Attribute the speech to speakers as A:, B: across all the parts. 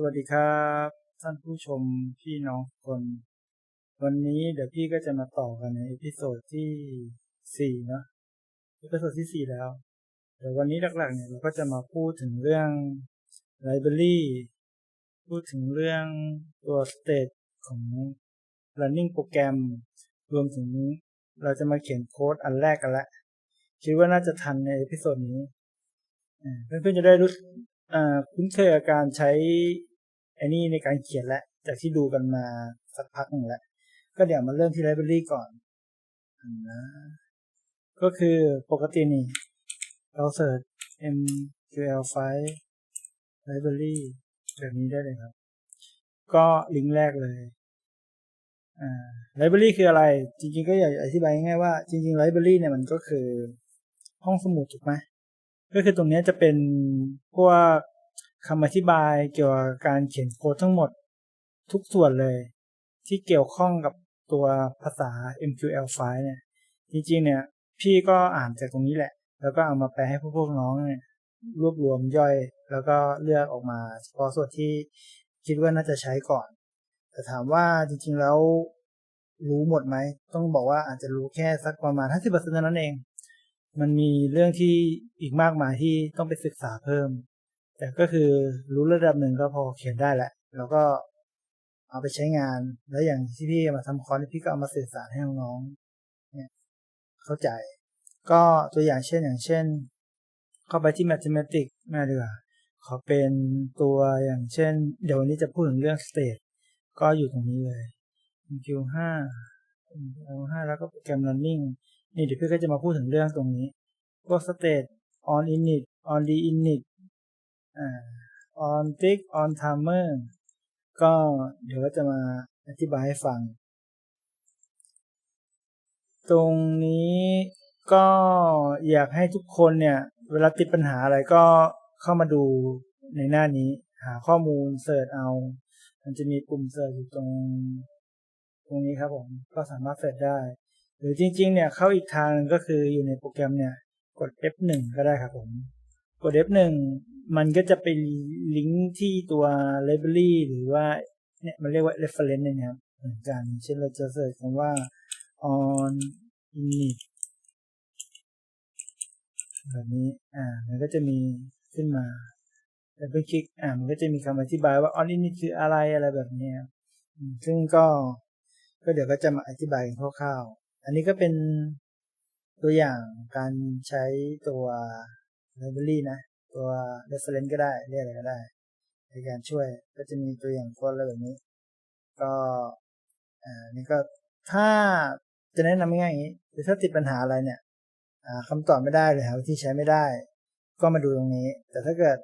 A: สวัสดีครับ ท่านผู้ชมพี่น้องคน วันนี้เดี๋ยวพี่ก็จะมาต่อกันในเอพิโซดที่สี่เนอะเอพิโซดที่สี่แล้วเดี๋ยววันนี้หลักๆเนี่ยเราก็จะมาพูดถึงเรื่องไลบรารีพูดถึงเรื่องตัวสเตตของ running โปรแกรม รวมถึงเราจะมาเขียนโค้ดอันแรกกันละคิดว่าน่าจะทันในเอพิโซดนี้เพื่อนๆจะได้รู้คุ้นเคยกับการใช้ ไอ้นี่ในการเขียนแล้วจากที่ดูกันมาสักพักหนึ่งแล้ว ก็เดี๋ยวมาเริ่มที่ library ก่อนอนนะก็คือปกตินี่ เราเสิร์ช mql file library แบบนี้ได้เลยครับ ก็ลิงก์แรกเลยอ่า library คืออะไร จริงๆ ก็อยากอธิบายง่ายๆว่าจริงๆ library เนี่ยมันก็คือห้องสมุดถูกไหมก็คือตรงนี้จะเป็นพวก คำอธิบายเกี่ยวกับการเขียนโค้ดทั้งหมดทุกส่วนเลย ที่เกี่ยวข้องกับตัวภาษา MQL file เนี่ย จริงๆ เนี่ย พี่ก็อ่านจากตรงนี้แหละ แล้วก็เอามาแปลให้พวกพวกน้องเนี่ยรวบรวมย่อย แล้วก็เลือกออกมาเฉพาะส่วนที่คิดว่าน่าจะใช้ก่อน แต่ถามว่าจริงๆ แล้วรู้หมดไหม ต้องบอกว่าอาจจะรู้แค่สักประมาณ 50%เท่านั้นเอง มันมีเรื่องที่อีกมากมายที่ต้องไปศึกษาเพิ่ม แต่ก็คือรู้ระดับหนึ่งก็พอเขียนได้แหละ แล้วก็เอาไปใช้งาน แล้วอย่างที่พี่มาทำคอร์สพี่ก็เอามาสื่อสารให้น้องๆเนี่ยเข้าใจ ก็ตัวอย่างเช่นอย่างเช่น เข้าไปที่ mathematics มาดีกว่าขอเป็นตัวอย่างเช่น เดี๋ยววันนี้จะพูดถึงเรื่อง state ก็อยู่ตรงนี้เลย MQ5 MQ5 แล้วก็โปรแกรม running นี่เดี๋ยวพี่ก็จะมาพูดถึงเรื่องตรงนี้ พวก state on init on the init on tick on timer ก็เดี๋ยวก็จะมาอธิบายให้ฟัง ตรงนี้ก็อยากให้ทุกคนเนี่ย เวลาติดปัญหาอะไรก็เข้ามาดูในหน้านี้ หาข้อมูลเสิร์ชเอา มันจะมีปุ่มเสิร์ชอยู่ตรง ตรงนี้ครับผม ก็สามารถเสิร์ชได้ หรือจริง ๆ เนี่ยเข้าอีกทางนึงก็คืออยู่ในโปรแกรมเนี่ย กด F1 ก็ได้ครับผม กด F1 มันก็จะไปลิงก์ที่ตัว library หรือว่าเนี่ยมันเรียกว่า reference เนี่ยนะครับเหมือนกันเช่นเราจะเสิร์ชคำว่า on init แบบนี้ อ่า มันก็จะมีขึ้นมาแล้วไปคลิก อ่า มันก็จะมีคำอธิบายว่า on init คืออะไรอะไรแบบนี้อืมซึ่งก็ ก็เดี๋ยวก็จะมาอธิบายคร่าวๆ อันนี้ก็เป็นตัวอย่างการใช้ตัว library นะ ตัว reference ก็ได้ เรียกอะไรก็ได้ ในการช่วยก็จะมีตัวอย่างโค้ดอะไรแบบนี้ ก็อ่านี่ก็ถ้าจะแนะนำง่ายๆอย่างนี้คือถ้าติดปัญหาอะไรเนี่ยอ่าคำตอบไม่ได้หรือหาวิธีใช้ไม่ได้ ก็มาดูตรงนี้ แต่ถ้าเกิด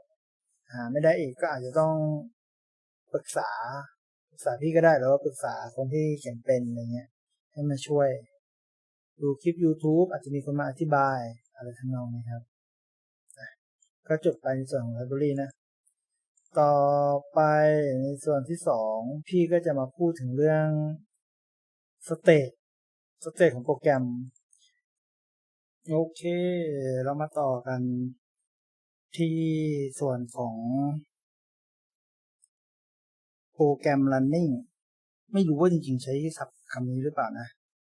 A: หาไม่ได้อีกก็อาจจะต้องปรึกษาปรึกษาพี่ก็ได้หรือว่าปรึกษาคนที่เขียนเป็นอะไรเงี้ย ให้มาช่วย ดูคลิป YouTube อาจจะมีคนมาอธิบายอะไรทำนองนี้ครับ ก็จบไปในส่วนของ library นะ ต่อไปในส่วนที่สองพี่ก็จะมาพูดถึงเรื่อง state state ของโปรแกรม โอเค เรามาต่อกันที่ส่วนของโปรแกรม running ไม่รู้ว่าจริงๆใช้ศัพท์คำนี้หรือเปล่านะ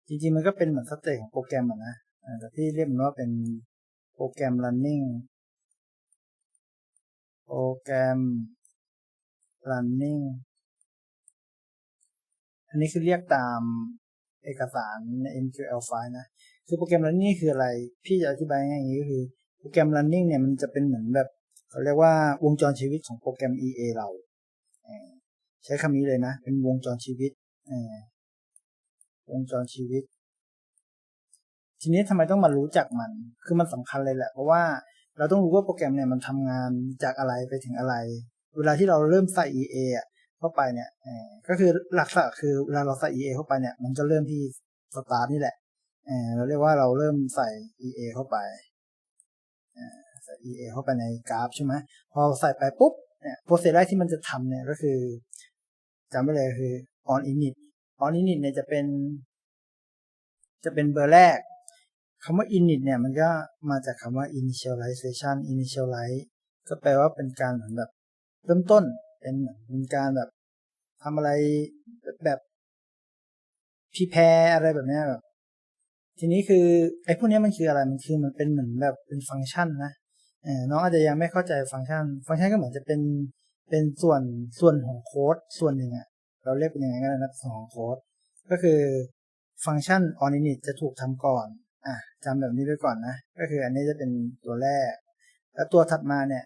A: จริงๆมันก็เป็นเหมือนสเตจของโปรแกรมอะนะอ่าแต่ที่เรียกมันว่าเป็นโปรแกรม running โปรแกรม running อันนี้คือเรียกตามเอกสารใน MQL file นะ คือโปรแกรม running คืออะไร พี่จะอธิบายง่ายอย่างนี้ก็คือ โปรแกรม running เนี่ยมันจะเป็นเหมือนแบบเขาเรียกว่าวงจรชีวิตของโปรแกรม EA เราใช้คำนี้เลยนะ เป็นวงจรชีวิตวงจรชีวิต ทีนี้ทำไมต้องมารู้จักมัน คือมันสำคัญเลยแหละ เพราะว่า เราต้องรู้ว่าโปรแกรมเนี่ยมันทำงานจากอะไรไปถึงอะไร เวลาที่เราเริ่มใส่ EA เข้าไปเนี่ยก็คือหลักๆคือเวลาเราใส่ EA เข้าไปเนี่ย มันจะเริ่มที่สตาร์ทนี่แหละเราเรียกว่าเราเริ่มใส่ EA เข้าไปใส่ EA เข้าไปในกราฟใช่ไหมพอใส่ไปปุ๊บเนี่ยโปรเซสแรกที่มันจะทำเนี่ยก็คือจำไว้เลยคือ on init on init เนี่ยจะเป็น จะเป็นเบอร์แรก คำว่า init เนี่ยมันก็มาจากคำว่า initialization initialize ก็แปลว่าเป็นการเหมือนแบบ เริ่มต้นเป็นเหมือนเป็นการแบบทำอะไรแบบพีแพรอะไรแบบนี้แบบทีนี้คือไอ้พวกเนี้ยมันคืออะไรมันคือมันเป็นเหมือนแบบเป็นฟังก์ชันนะน้องอาจจะยังไม่เข้าใจฟังก์ชัน ฟังก์ชันก็เหมือนจะเป็นเป็นส่วนส่วนของโค้ดส่วนหนึ่งอะเราเรียกเป็นยังไงก็ได้นะส่วนของโค้ดก็คือฟังก์ชัน on init จะถูกทำก่อน อะจำแบบนี้ไว้ก่อนนะ ก็คืออันนี้จะเป็นตัวแรก แล้วตัวถัดมาเนี่ย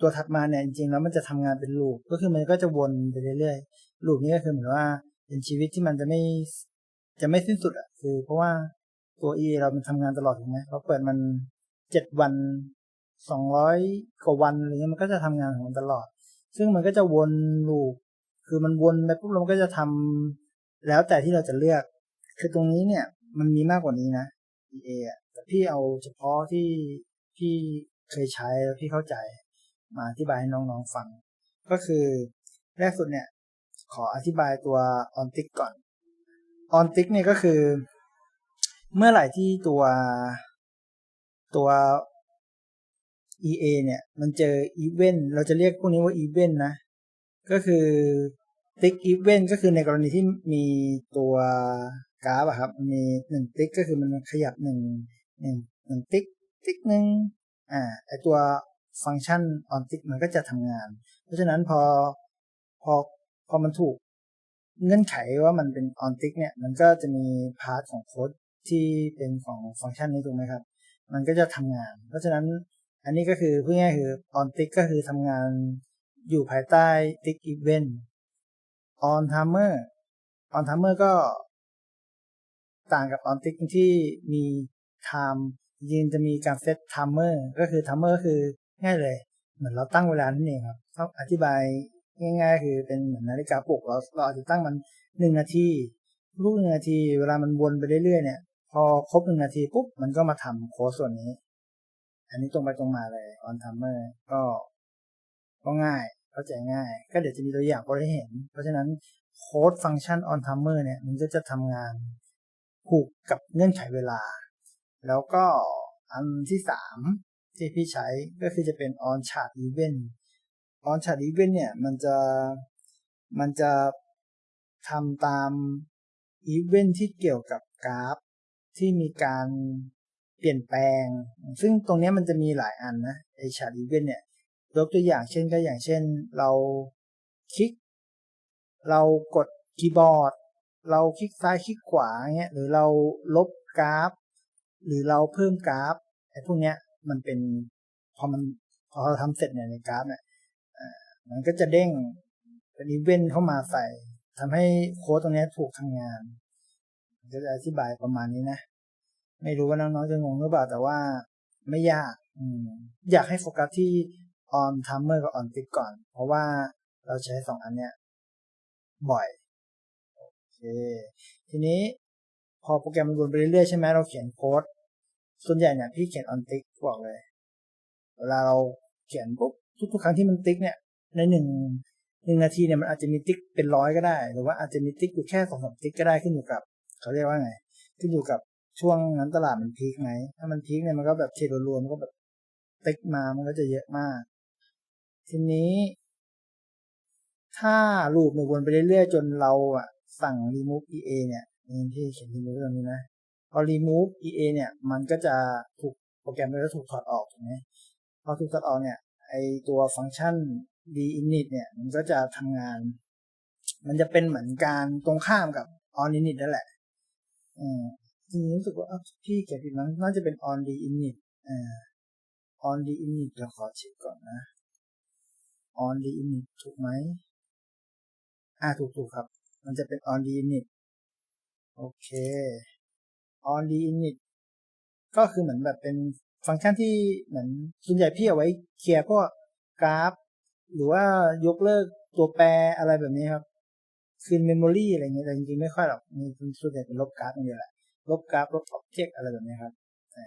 A: ตัวถัดมาเนี่ยจริงๆแล้วมันจะทำงานเป็นลูปก็คือมันก็จะวนไปเรื่อยๆลูปนี้ก็คือเหมือนว่าเป็นชีวิตที่มันจะไม่จะไม่สิ้นสุดอะคือ เพราะว่าตัว e เรามันทำงานตลอดถูกไหมเราเปิดมันเจ็ดวันสองร้อยกว่าวันอะไรเงี้ยมันก็จะทำงานของมันตลอด ซึ่งมันก็จะวนลูปคือมันวนไปปุ๊บเราก็จะทำแล้วแต่ที่เราจะเลือก คือตรงนี้เนี่ย มันมีมากกว่านี้นะ EA อะแต่พี่เอาเฉพาะที่พี่เคยใช้แล้วพี่เข้าใจมาอธิบายให้น้องๆฟัง ก็คือแรกสุดเนี่ย ขออธิบายตัว on tick ก่อน on tick เนี่ยก็คือ เมื่อไหร่ที่ตัวตัว EA เนี่ย มันเจอ event เราจะเรียกพวกนี้ว่า event นะ ก็คือ tick event ก็คือในกรณีที่มีตัว กราฟอะครับมีหนึ่งติ๊กก็คือมันขยับหนึ่งหนึ่งหนึ่งติ๊กติ๊กหนึ่งอ่าไอตัวฟังก์ชัน on tick มันก็จะทำงาน เพราะฉะนั้นพอพอพอมันถูกเงื่อนไขว่ามันเป็น on tick เนี่ยมันก็จะมีพาร์ทของโค้ดที่เป็นของฟังก์ชันนี้ถูกไหมครับ มันก็จะทำงาน เพราะฉะนั้นอันนี้ก็คือพูดง่ายคือ on tick ก็คือทำงานอยู่ภายใต้ tick event on timer on timer ก็ ต่างกับ on tick ที่มี time จริงๆจะมีการเซต timer ก็คือ timer ก็คือง่ายเลย เหมือนเราตั้งเวลานั่นเองครับต้องอธิบายง่าย ๆ คือเป็นเหมือนนาฬิกาปลุกเราเราอาจจะตั้งมันหนึ่งนาทีลูกหนึ่งนาที เวลามันวนไปเรื่อยๆเนี่ย พอครบหนึ่งนาทีปุ๊บมันก็มาทำโค้ดส่วนนี้ อันนี้ตรงไปตรงมาเลย on timer ก็ก็ง่ายเข้าใจง่าย ก็เดี๋ยวจะมีตัวอย่างให้เห็น เพราะฉะนั้นโค้ดฟังก์ชัน on timer เนี่ย มันก็จะทำงาน ผูกกับเงื่อนไขเวลา แล้วก็อันที่สามที่พี่ใช้ก็คือจะเป็น on chart event on chart event เนี่ยมันจะมันจะทำตาม event ที่เกี่ยวกับกราฟ ที่มีการเปลี่ยนแปลง ซึ่งตรงนี้มันจะมีหลายอันนะไอ chart event เนี่ยยกตัวอย่างเช่นก็อย่างเช่นเราคลิก เรากดคีย์บอร์ด เราคลิกซ้ายคลิกขวาเงี้ยหรือเราลบกราฟ หรือเราเพิ่มกราฟไอ้พวกเนี้ยมันเป็นพอมันพอเราทำเสร็จเนี่ยในกราฟเนี่ยมันก็จะเด้งเป็นอีเวนต์เข้ามาใส่ทำให้โค้ดตรงนี้ถูกทำงานจะอธิบายประมาณนี้นะ ไม่รู้ว่าน้องๆจะงงหรือเปล่าแต่ว่าไม่ยากออยากให้โฟกัสที่ on timer กับ on tick ก่อน เพราะว่าเราใช้สองอันเนี้ยบ่อย เค ทีนี้พอโปรแกรมมันวนไปเรื่อยๆใช่ไหมเราเขียนโค้ด ส่วนใหญ่เนี่ยพี่เขียน on tick บอกเลย เวลาเราเขียนปุ๊บทุกๆครั้งที่มันติ๊กเนี่ย ในหนึ่งหนึ่งนาทีเนี่ยมันอาจจะมีติ๊กเป็นร้อยก็ได้ หรือว่าอาจจะมีติ๊กอยู่แค่สองสามติ๊กก็ได้ขึ้นอยู่กับ เขาเรียกว่าไง ขึ้นอยู่กับช่วงนั้นตลาดมันพีคไหมถ้ามันพีคเนี่ยมันก็แบบเทรวมๆก็แบบติ๊กมามันก็จะเยอะมาก ทีนี้ ถ้าลูปมันวนไปเรื่อยๆจนเราอะ สั่ง remove ea เนี่ยนี่ที่เขียน remove ตรงนี้นะ พอ remove ea เนี่ย มันก็จะถูกโปรแกรมมันก็ถูกถอดออกถูกไหมพอถูกถอดออกเนี่ย ไอตัวฟังก์ชัน dinit เนี่ย มันก็จะทำงาน มันจะเป็นเหมือนการตรงข้ามกับ on init นั่นแหละอืมจริงรู้สึกว่าพี่เขียนผิดมั้งน่าจะเป็น on the init อ่า on the init เราขอเช็คก่อนนะ on the init ถูกไหมอ่าถูกถูกครับ มันจะเป็น on the init โอเค on the init ก็คือเหมือนแบบเป็นฟังก์ชันที่เหมือนส่วนใหญ่พี่เอาไว้เคลียร์พวกกราฟ หรือว่ายกเลิกตัวแปรอะไรแบบนี้ครับ คืนเมมโมรีอะไรเงี้ยแต่จริงๆไม่ค่อยหรอกมีส่วนใหญ่เป็นลบกราฟอย่างเดียวแหละลบกราฟลบอ็อบเจกต์อะไรแบบนี้ครับ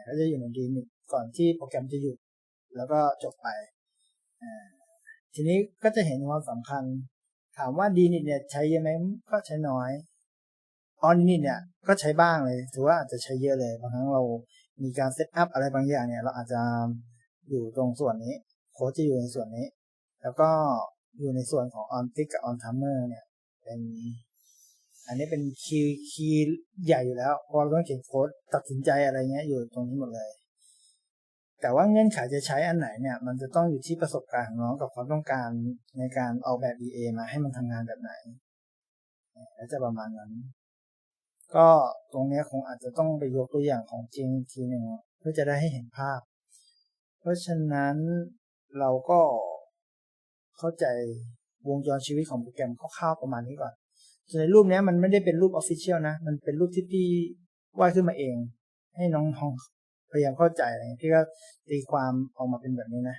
A: ก็จะอยู่ในดีนิตก่อนที่โปรแกรมจะหยุด แล้วก็จบไปทีนี้ก็จะเห็นความสำคัญ ถามว่าดีนิตเนี่ยใช้เยอะไหมก็ใช้น้อยออนนิตเนี่ยก็ใช้บ้างเลย ถือว่าอาจจะใช้เยอะเลยบางครั้งเรามีการเซตอัพอะไรบางอย่างเนี่ย เราอาจจะอยู่ตรงส่วนนี้โค้ดจะอยู่ในส่วนนี้ แล้วก็อยู่ในส่วนของ on tick กับ on timer เนี่ยเป็นอันนี้เป็นคีย์คีย์ใหญ่อยู่แล้วพราะเราต้องเขียนโค้ดตัดสินใจอะไรเงี้ยอยู่ตรงนี้หมดเลย แต่ว่าเงื่อนไขจะใช้อันไหนเนี่ย มันจะต้องอยู่ที่ประสบการณ์ของน้องกับความต้องการในการออกแบบ EA มาให้มันทำงานแบบไหนแล้วจะประมาณนั้น ก็ตรงนี้คงอาจจะต้องไปยกตัวอย่างของจริงทีหนึ่งเพื่อจะได้ให้เห็นภาพ เพราะฉะนั้นเราก็เข้าใจวงจรชีวิตของโปรแกรมคร่าวๆประมาณนี้ก่อนส่วนในรูปนี้มันไม่ได้เป็นรูปออฟฟิเชียลนะ มันเป็นรูปที่พี่วาดขึ้นมาเอง ให้น้องทอง พยายามเข้าใจอะไรพี่ก็ตีความออกมาเป็นแบบนี้นะ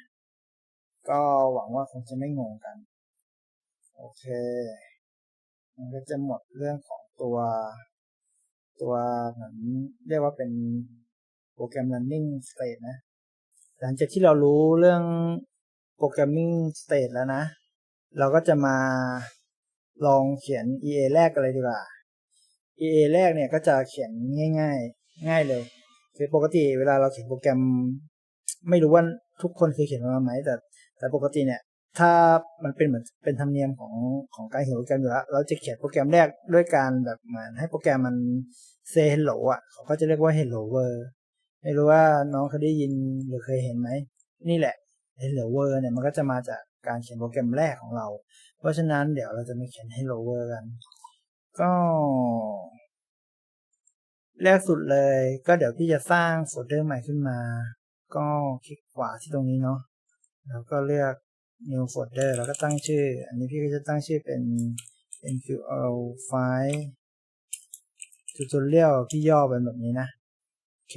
A: ก็หวังว่าคงจะไม่งงกัน โอเค มันก็จะหมดเรื่องของตัว ตัวเหมือนเรียกว่าเป็นโปรแกรม running state นะ หลังจากที่เรารู้เรื่อง programming state แล้วนะ เราก็จะมาลองเขียน EA แรกกันเลยดีกว่า EA แรกเนี่ยก็จะเขียนง่าย ๆ ง่ายเลย คือปกติเวลาเราเขียนโปรแกรม ไม่รู้ว่าทุกคนเคยเขียนมาไหมแต่แต่ปกติเนี่ย ถ้ามันเป็นเหมือนเป็นธรรมเนียมของของการเขียนโปรแกรมอยู่แล้วเราจะเขียนโปรแกรมแรกด้วยการแบบเหมือนให้โปรแกรมมัน say hello อะเขาก็จะเรียกว่า hello world ไม่รู้ว่าน้องเคยได้ยินหรือเคยเห็นไหม นี่แหละ hello world เนี่ยมันก็จะมาจากการเขียนโปรแกรมแรกของเรา เพราะฉะนั้นเดี๋ยวเราจะมาเขียน hello world กัน ก็ แรกสุดเลย ก็เดี๋ยวพี่จะสร้างโฟลเดอร์ใหม่ขึ้นมา ก็คลิกขวาที่ตรงนี้เนาะแล้วก็เลือก new folder แล้วก็ตั้งชื่อ อันนี้พี่ก็จะตั้งชื่อเป็น nql file tutorial พี่ย่อเป็นแบบนี้นะโอเค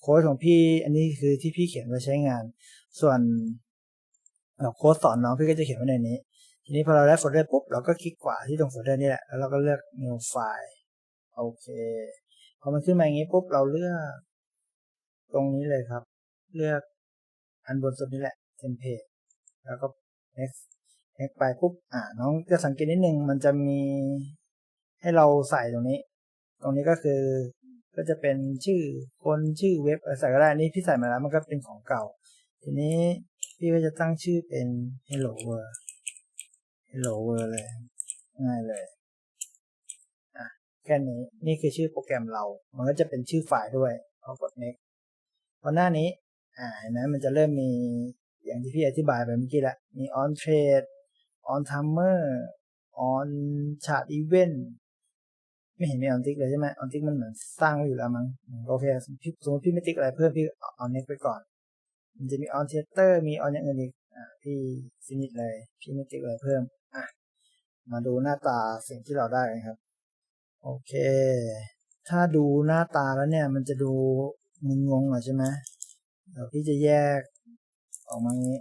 A: โค้ดของพี่อันนี้คือที่พี่เขียนไว้ใช้งาน ส่วนโค้ดสอนน้องพี่ก็จะเขียนไว้ในนี้ ทีนี้พอเราได้โฟลเดอร์ปุ๊บเราก็คลิกขวาที่ตรงโฟลเดอร์นี่แหละแล้วเราก็เลือก new file โอเค พอมันขึ้นมาอย่างนี้ปุ๊บเราเลือก ตรงนี้เลยครับ เลือกอันบนสุดนี้แหละ template แล้วก็ next next ไปปุ๊บอ่าน้องจะสังเกตนิดนึงมันจะมีให้เราใส่ตรงนี้ ตรงนี้ก็คือก็จะเป็นชื่อคนชื่อเว็บอะไรใส่ก็ได้นี่พี่ใส่มาแล้วมันก็เป็นของเก่า ทีนี้พี่ก็จะตั้งชื่อเป็น hello world hello world เลยง่ายเลย แค่นี้นี่คือชื่อโปรแกรมเรา มันก็จะเป็นชื่อไฟล์ด้วยพอกด next พอหน้านี้อ่าเห็นไหมมันจะเริ่มมีอย่างที่พี่อธิบายไปเมื่อกี้ละมี on trade on timer on chart event ไม่เห็นมี on tick เลยใช่ไหม on tick มันเหมือนสร้างไว้อยู่แล้วมั้งโอเคสมมติพี่ไม่ติ๊กอะไรเพิ่มพี่เอา next ไปก่อน มันจะมี on theater มี on อย่างอื่นอีกอ่าพี่ฟินิชเลย พี่ไม่ติ๊กอะไรเพิ่มอะมาดูหน้าตาสิ่งที่เราได้กันครับ โอเค ถ้าดูหน้าตาแล้วเนี่ย มันจะดูงงๆหน่อใช่ไหมเดี๋ยวพี่จะแยกออกมางี้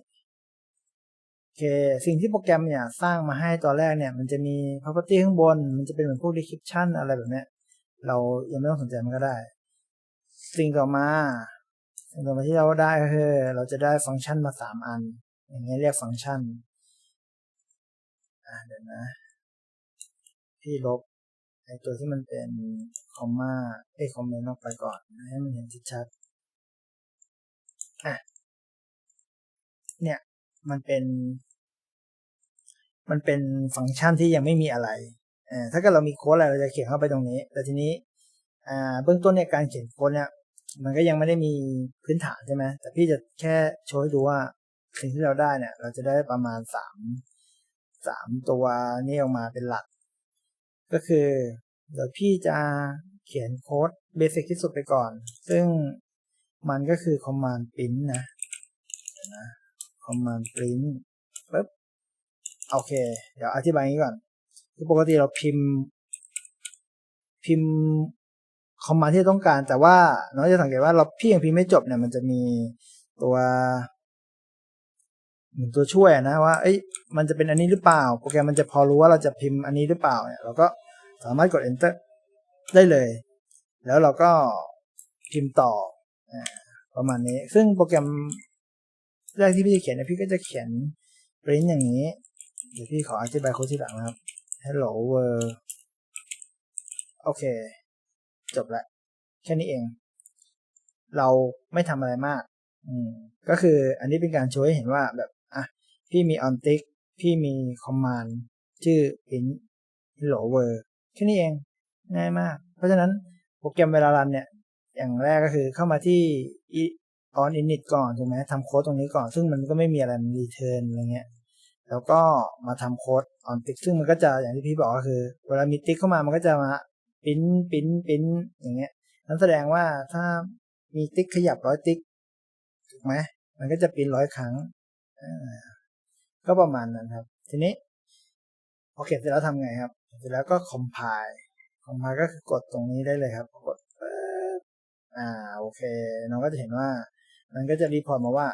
A: โอเค สิ่งที่โปรแกรมเนี่ยสร้างมาให้ตอนแรกเนี่ย มันจะมี property ข้างบน มันจะเป็นเหมือนพวก description อะไรแบบเนี้ย เรายังไม่ต้องสนใจมันก็ได้ สิ่งต่อมา สิ่งต่อมาที่เราได้ก็คือ เราจะได้ฟังก์ชันมาสามอัน อย่างเงี้ยเรียกฟังก์ชัน อ่าเดี๋ยวนะ พี่ลบ อตัวที่มันเป็นคอมมาเอ้คอมเมนต์ออกไปก่อนให้มันเห็นชัดๆอะเนี่ยมันเป็น มันเป็นฟังก์ชันที่ยังไม่มีอะไรอ่าถ้าเกิดเรามีโค้ดอะไรเราจะเขียนเข้าไปตรงนี้ แต่ทีนี้อ่าเบื้องต้นเนี่ยการเขียนโค้ดเนี่ยมันก็ยังไม่ได้มีพื้นฐานใช่ไหมแต่พี่จะแค่โชว์ให้ดูว่าสิ่งที่เราได้เนี่ย เราจะได้ประมาณสามสามตัวนี้ออกมาเป็นหลัก ก็คือเดี๋ยวพี่จะเขียนโค้ดเบสิกที่สุดไปก่อน ซึ่งมันก็คือ command print นะนะ command print ปึ๊บโอเค เดี๋ยวอธิบายงี้ก่อน คือปกติเราพิมพ์ พิมพ์คอมมานด์ที่ต้องการ แต่ว่าน้องจะสังเกตว่าเราพี่ยังพิมพ์ไม่จบเนี่ยมันจะมีตัว เหมือนตัวช่วยนะว่าเอ้ยมันจะเป็นอันนี้หรือเปล่า โปรแกรมมันจะพอรู้ว่าเราจะพิมพ์อันนี้หรือเปล่าเนี่ยเราก็สามารถกด enter ได้เลย แล้วเราก็พิมพ์ต่อประมาณนี้ ซึ่งโปรแกรมแรกที่พี่จะเขียนเนี่ยพี่ก็จะเขียน print อย่างนี้ เดี๋ยวพี่ขออธิบายโค้ดที่หลังนะครับ hello world โอเค จบละแค่นี้เอง เราไม่ทำอะไรมาก อืม ก็คืออันนี้เป็นการโชว์ให้เห็นว่าแบบ พี่มี on tick พี่มีคอมมานด์ชื่อ print hello world แค่นี้เอง ง่ายมาก เพราะฉะนั้นโปรแกรมเวลารันเนี่ย อย่างแรกก็คือเข้ามาที่ on init ก่อนถูกไหมทำโค้ดตรงนี้ก่อน ซึ่งมันก็ไม่มีอะไรมัน return อะไรเงี้ย แล้วก็มาทำโค้ด on tick ซึ่งมันก็จะอย่างที่พี่บอกก็คือ เวลามีติ๊กเข้ามามันก็จะมาปิ้นปิ้นปิ้นอย่างเงี้ยนั่นแสดงว่าถ้ามีติ๊กขยับร้อยติ๊กถูกไหมมันก็จะปิ้นร้อยครั้ง ก็ประมาณนั้นครับ ทีนี้พอเก็บเสร็จแล้วทำไงครับ เสร็จแล้วก็ compile compile ก็คือกดตรงนี้ได้เลยครับกดอ่าโอเค น้องก็จะเห็นว่า มันก็จะรีพอร์ตมาว่า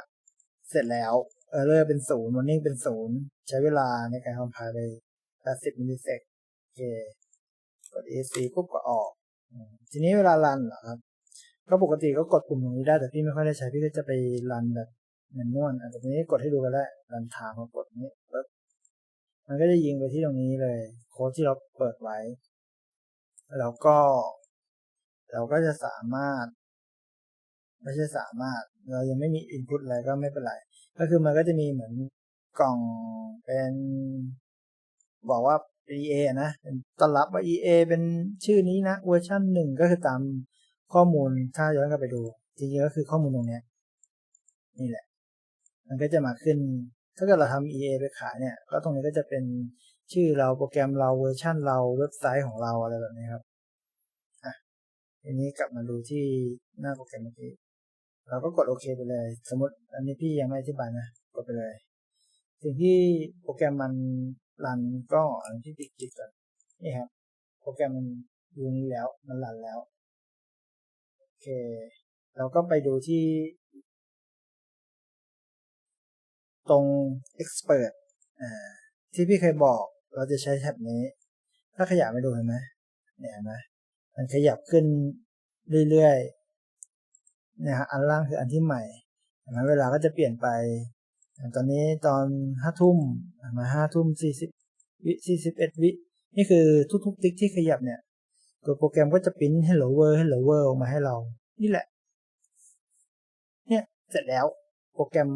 A: เสร็จแล้วเออร์เรอร์เป็นศูนย์วันนิ่งเป็นศูนย์ใช้เวลาในการ compile ไป80มิลลิเซกโอเคกด ESC ปุ๊บก็ออก ทีนี้เวลารันเหรอครับ ก็ปกติก็กดปุ่มตรงนี้ได้แต่พี่ไม่ค่อยได้ใช้พี่ก็จะไปรันแบบ แมนนวลอะแต่ทีนี้กดให้ดูกันแล้วรันทางมากดนี้ปึ๊บมันก็จะยิงไปที่ตรงนี้เลย โค้ดที่เราเปิดไว้ แล้วก็ เราก็จะสามารถ ไม่ใช่สามารถ เรายังไม่มี input อะไรก็ไม่เป็นไร ก็คือมันก็จะมีเหมือนกล่องเป็น บอกว่า EA นะเป็นต้อนรับว่า EA เป็นชื่อนี้นะเวอร์ชันหนึ่งก็คือตามข้อมูลถ้าย้อนกลับไปดู จริงๆก็คือข้อมูลตรงนี้นี่แหละ มันก็จะมาขึ้น ถ้าเกิดเราทำ EA ไปขายเนี่ย ก็ตรงนี้ก็จะเป็นชื่อเราโปรแกรมเราเวอร์ชันเราเว็บไซต์ของเราอะไรแบบนี้ครับอะทีนี้กลับมาดูที่หน้าโปรแกรมเมื่อกี้เราก็กดโอเคไปเลย สมมติอันนี้พี่ยังไม่อธิบายนะ กดไปเลย สิ่งที่โปรแกรมมันรันก็อันที่ติดคลิกก่อนนี่ครับ โปรแกรมมันอยู่นี้แล้ว มันรันแล้ว โอเค เราก็ไปดูที่ ตรง expert อ่าที่พี่เคยบอกเราจะใช้แท็บนี้ ถ้าขยับไปดูเห็นไหมเนี่ยเห็นไหมมันขยับขึ้นเรื่อยๆเนี่ยฮะอันล่างคืออันที่ใหม่เห็นไหมเวลาก็จะเปลี่ยนไปตอนนี้ตอนห้าทุ่มมาห้าทุ่มสี่สิบวิสี่สิบเอ็ดวินี่คือทุกๆติ๊กที่ขยับเนี่ยตัวโปรแกรมก็จะปริ้น hello world hello world ออกมาให้เรา นี่แหละ เนี่ย เสร็จแล้ว โปรแกรม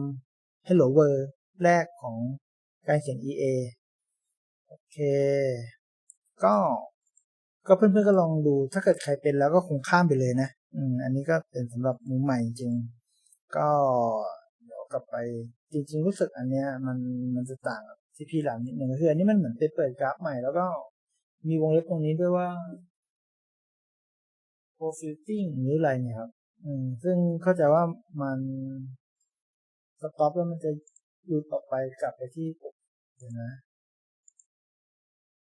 A: hello world แรกของการเขียน EA โอเค ก็ก็เพื่อนๆก็ลองดูถ้าเกิดใครเป็นแล้วก็คงข้ามไปเลยนะ อืม อันนี้ก็เป็นสำหรับมือใหม่จริง ก็เดี๋ยวกลับไปจริง ๆ รู้สึกอันเนี้ย มันมันจะต่างกับที่พี่หลังนิดนึงก็คืออันนี้มันเหมือนไปเปิดกราฟใหม่แล้วก็มีวงเล็บตรงนี้ด้วยว่า profiting หรืออะไรเนี่ยครับ อืม ซึ่งเข้าใจว่ามัน สต็อปแล้วมันจะดูต่อไปกลับไปที่ปุ่มเดี๋ยวนะ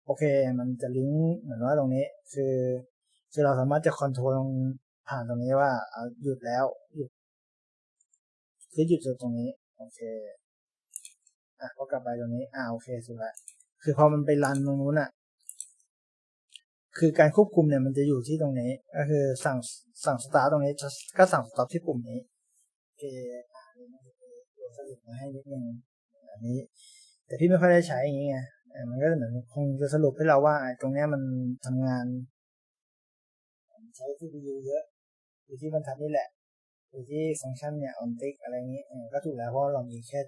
A: โอเค มันจะลิงก์เหมือนว่าตรงนี้ คือคือเราสามารถจะคอนโทรลผ่านตรงนี้ว่าเอาหยุดแล้วหยุดคือหยุดจากตรงนี้ โอเคอะก็กลับไปตรงนี้อ่าโอเคสุดละคือพอมันไปรันตรงนู้นอะ คือการควบคุมเนี่ยมันจะอยู่ที่ตรงนี้ ก็คือสั่งสั่งสตาร์ตรงนี้จะก็สั่งสต็อปที่ปุ่มนี้โอเคอะ มีตัวสรุปมาให้นิดนึงอันนี้ แต่พี่ไม่ค่อยได้ใช้อย่างเงี้ยมันก็เหมือนคงจะสรุปให้เราว่าตรงเนี้ยมันทำงาน ใช้ CPU เยอะอยู่ที่บรรทัดนี่แหละอยู่ที่ฟังก์ชันเนี่ย on tick อะไรอย่างงี้ก็ถูกแล้วเพราะเรามีแค่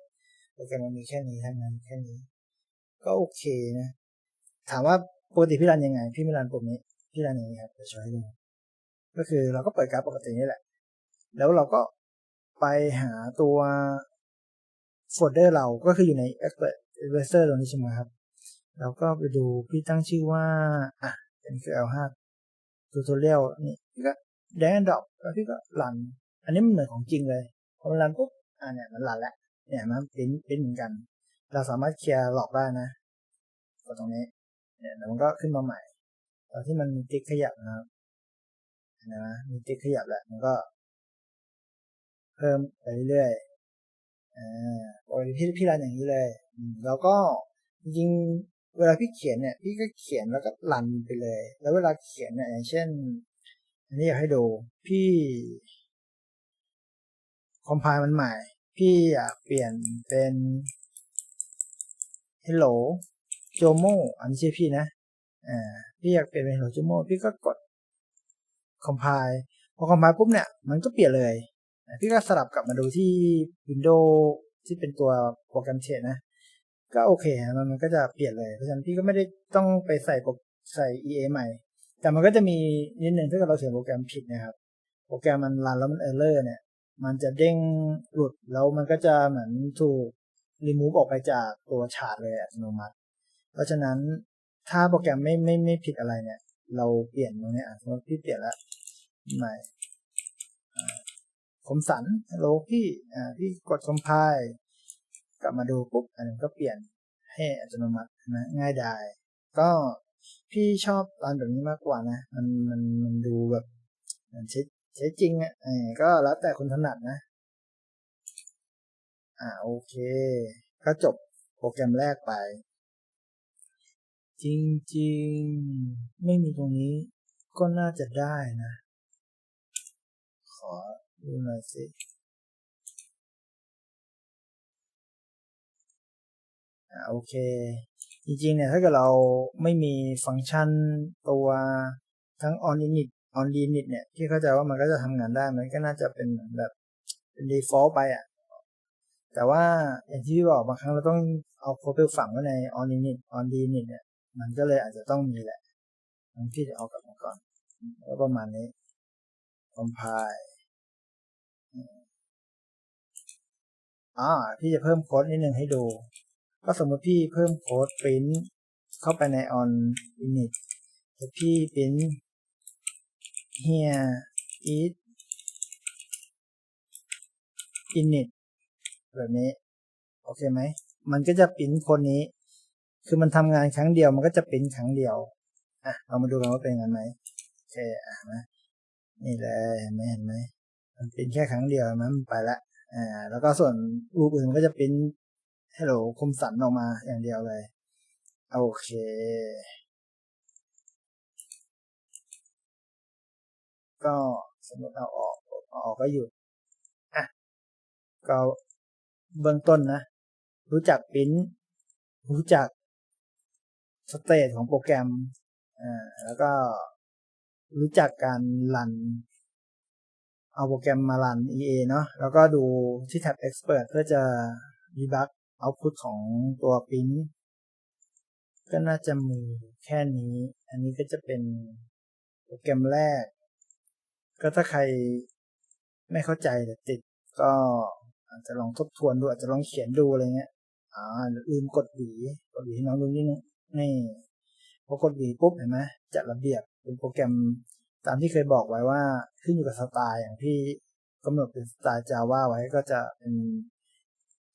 A: โปรแกรมมันมีแค่นี้เท่านั้นแค่นี้ ก็โอเคนะ ถามว่าปกติพี่รันยังไง พี่ไม่รันปุ่มนี้พี่รันอย่างนี้ครับเดี๋ยวโชว์ให้ดูก็คือเราก็เปิดกราฟปกตินี่แหละ แล้วเราก็ไปหาตัว โฟลเดอร์เราก็คืออยู่ใน expert investor ตรงนี้ใช่ไหมครับเราก็ไปดูพี่ตั้งชื่อว่า อะ เป็น QL5 tutorial นี่พี่ก็แดงดรอปแล้วพี่ก็รัน อันนี้มันเหมือนของจริงเลยพอมันรันปุ๊บ อ่าเนี่ยมันรันแล้ว เนี่ยมันเป็นเป็นเหมือนกัน เราสามารถเคลียร์หลอกได้นะกดตรงนี้ เนี่ยแล้วมันก็ขึ้นมาใหม่ ตอนที่มันมีติ๊กขยับนะครับนะมีติ๊กขยับแหละมันก็ เพิ่มไปเรื่อยๆ อ่าโอ้ยพี่พี่รันอย่างนี้เลยแล้วก็จริงเวลาพี่เขียนเนี่ยพี่ก็เขียนแล้วก็รันไปเลย แล้วเวลาเขียนเนี่ยอย่างเช่น อันนี้อยากให้ดูพี่คอมไพล์มันใหม่ พี่อยากเปลี่ยนเป็น hello jomo อันนี้ชื่อพี่นะอ่าพี่อยากเปลี่ยนเป็น hello jomo พี่ก็กด compile พอ compile ปุ๊บเนี่ยมันก็เปลี่ยนเลย พี่ก็สลับกลับมาดูที่ Windows ที่เป็นตัวโปรแกรมเชดนะ ก็โอเคมันมันก็จะเปลี่ยนเลย เพราะฉะนั้นพี่ก็ไม่ได้ต้องไปใส่โปรใส่ EA ใหม่ แต่มันก็จะมีนิดหนึ่งถ้าเกิดเราเขียนโปรแกรมผิดนะครับ โปรแกรมมันรันแล้วมันเออร์เลอร์เนี่ย มันจะเด้งหลุดแล้วมันก็จะเหมือนถูกรีมูฟออกไปจากตัวชาร์ตเลยอัตโนมัติ เพราะฉะนั้นถ้าโปรแกรมไม่ไม่ไม่ผิดอะไรเนี่ย เราเปลี่ยนตรงนี้อะสมมติพี่เปลี่ยนแล้วใหม่ คมสันฮัลโหลพี่อ่าพี่กดคอมไพล์กลับมาดูปุ๊บอันนี้ก็เปลี่ยนให้อัตโนมัตินะง่ายดายก็พี่ชอบรันแบบนี้มากกว่านะ มันมันมันดูแบบใช้ใช้จริงอะก็แล้วแต่คนถนัดนะ อ่าโอเค ก็จบโปรแกรมแรกไป จริงๆ ไม่มีตรงนี้ก็น่าจะได้นะ ขอ ดูหน่อยสิอ่าโอเค จริงๆ เนี่ย ถ้าเกิดเราไม่มีฟังก์ชันตัวทั้ง on init on init เนี่ย ที่เข้าใจว่ามันก็จะทำงานได้ มันก็น่าจะเป็นแบบเป็น default ไปอะ แต่ว่าอย่างที่พี่บอกบางครั้งเราต้องเอาโค้ดไปฝังไว้ใน on init on init เนี่ย มันก็เลยอาจจะต้องมีแหละงั้นพี่จะเอากลับมาก่อนแล้วประมาณนี้ compile อ่าพี่จะเพิ่มโค้ดนิดนึงให้ดู ก็สมมติพี่เพิ่มโค้ด print เข้าไปใน on init แต่พี่ print here is init แบบนี้ โอเคไหม มันก็จะปริ้นคนนี้ คือมันทำงานครั้งเดียวมันก็จะปริ้นครั้งเดียว อะ เรามาดูกันว่าเป็นงันไหมโอเค อะนะนี่เลยเห็นไหมเห็นไหมมันปริ้นแค่ครั้งเดียวมันไปละ อ่าแล้วก็ส่วนรูปอื่นก็จะปริ้นฮัลโหลคมสันออกมาอย่างเดียวเลย โอเค ก็สมมติเอาออกออกก็หยุดอะก็เบื้องต้นนะ รู้จักปิ้นรู้จักสเตตของโปรแกรมอ่าแล้วก็รู้จักการรัน เอาโปรแกรมมารัน EA เนาะแล้วก็ดูที่แท็บ Expert เพื่อจะ debug output ของตัวปริ้นก็น่าจะมีแค่นี้ อันนี้ก็จะเป็นโปรแกรมแรก ก็ถ้าใครไม่เข้าใจแต่ติดก็อาจจะลองทบทวนดูอาจจะลองเขียนดูอะไรเงี้ยอ่าลืมกดหวีกดหวีน้องดูนิดนึงนี่พอกดหวีปุ๊บเห็นไหมจัดระเบียบเป็นโปรแกรม ตามที่เคยบอกไว้ว่าขึ้นอยู่กับสไตล์อย่างที่กำหนดเป็นสไตล์ Java ไว้ก็จะเป็น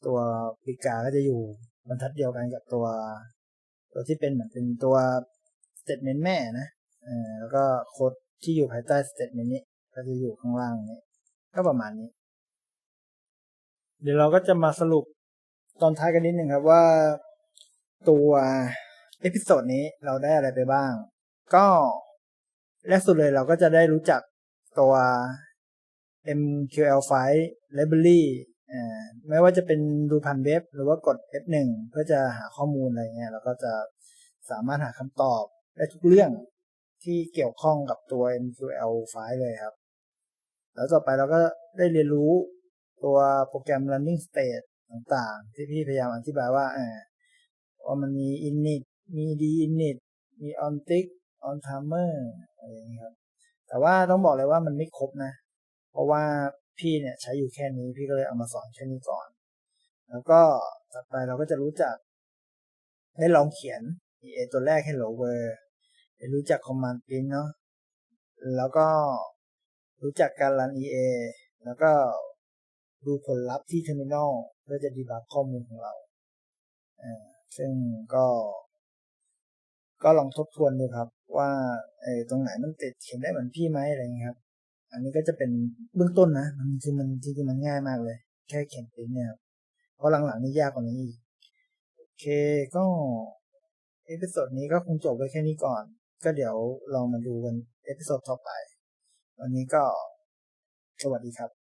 A: ตัวปีกาก็จะอยู่บรรทัดเดียวกันกับตัว ตัวที่เป็นเหมือนเป็นตัว statement แม่นะเออแล้วก็โค้ดที่อยู่ภายใต้ statement นี้ ก็จะอยู่ข้างล่างนี้ ก็ประมาณนี้ เดี๋ยวเราก็จะมาสรุปตอนท้ายกันนิดหนึ่งครับว่าตัวเอพิโซดนี้เราได้อะไรไปบ้าง ก็ แรกสุดเลยเราก็จะได้รู้จักตัว MQL file library ไม่ว่าจะเป็นดูผ่านเว็บ หรือว่ากด F1 เพื่อจะหาข้อมูลอะไรเงี้ยเราก็จะสามารถหาคำตอบได้ทุกเรื่องที่เกี่ยวข้องกับตัว MQL file เลยครับ แล้วต่อไปเราก็ได้เรียนรู้ตัวโปรแกรม running state ต่างๆ ที่พี่พยายามอธิบายว่าอ่าว่ามันมี init มี dinit มี ontick on timer อะไรอย่างนี้ครับ แต่ว่าต้องบอกเลยว่ามันไม่ครบนะ เพราะว่าพี่เนี่ยใช้อยู่แค่นี้พี่ก็เลยเอามาสอนแค่นี้ก่อน แล้วก็ต่อไปเราก็จะรู้จักให้ลองเขียน EA ตัวแรก hello world ได้รู้จัก command print เนาะแล้วก็รู้จักการรัน EA แล้วก็ดูผลลัพธ์ที่ terminal เพื่อจะดีบักข้อมูลของเราอ่าซึ่งก็ ก็ลองทบทวนดูครับ ว่าไอ้ตรงไหนมันติดเขียนได้เหมือนพี่ไหมอะไรเงี้ยครับ อันนี้ก็จะเป็นเบื้องต้นนะมันคือมันจริงๆมันง่ายมากเลย แค่เขียนเป็นเนี่ยครับเพราะหลังๆนี่ยากกว่านี้อีกโอเคก็เอพิโซดนี้ก็คงจบไว้แค่นี้ก่อน ก็เดี๋ยวเรามาดูกันเอพิโซดต่อไป วันนี้ก็สวัสดีครับ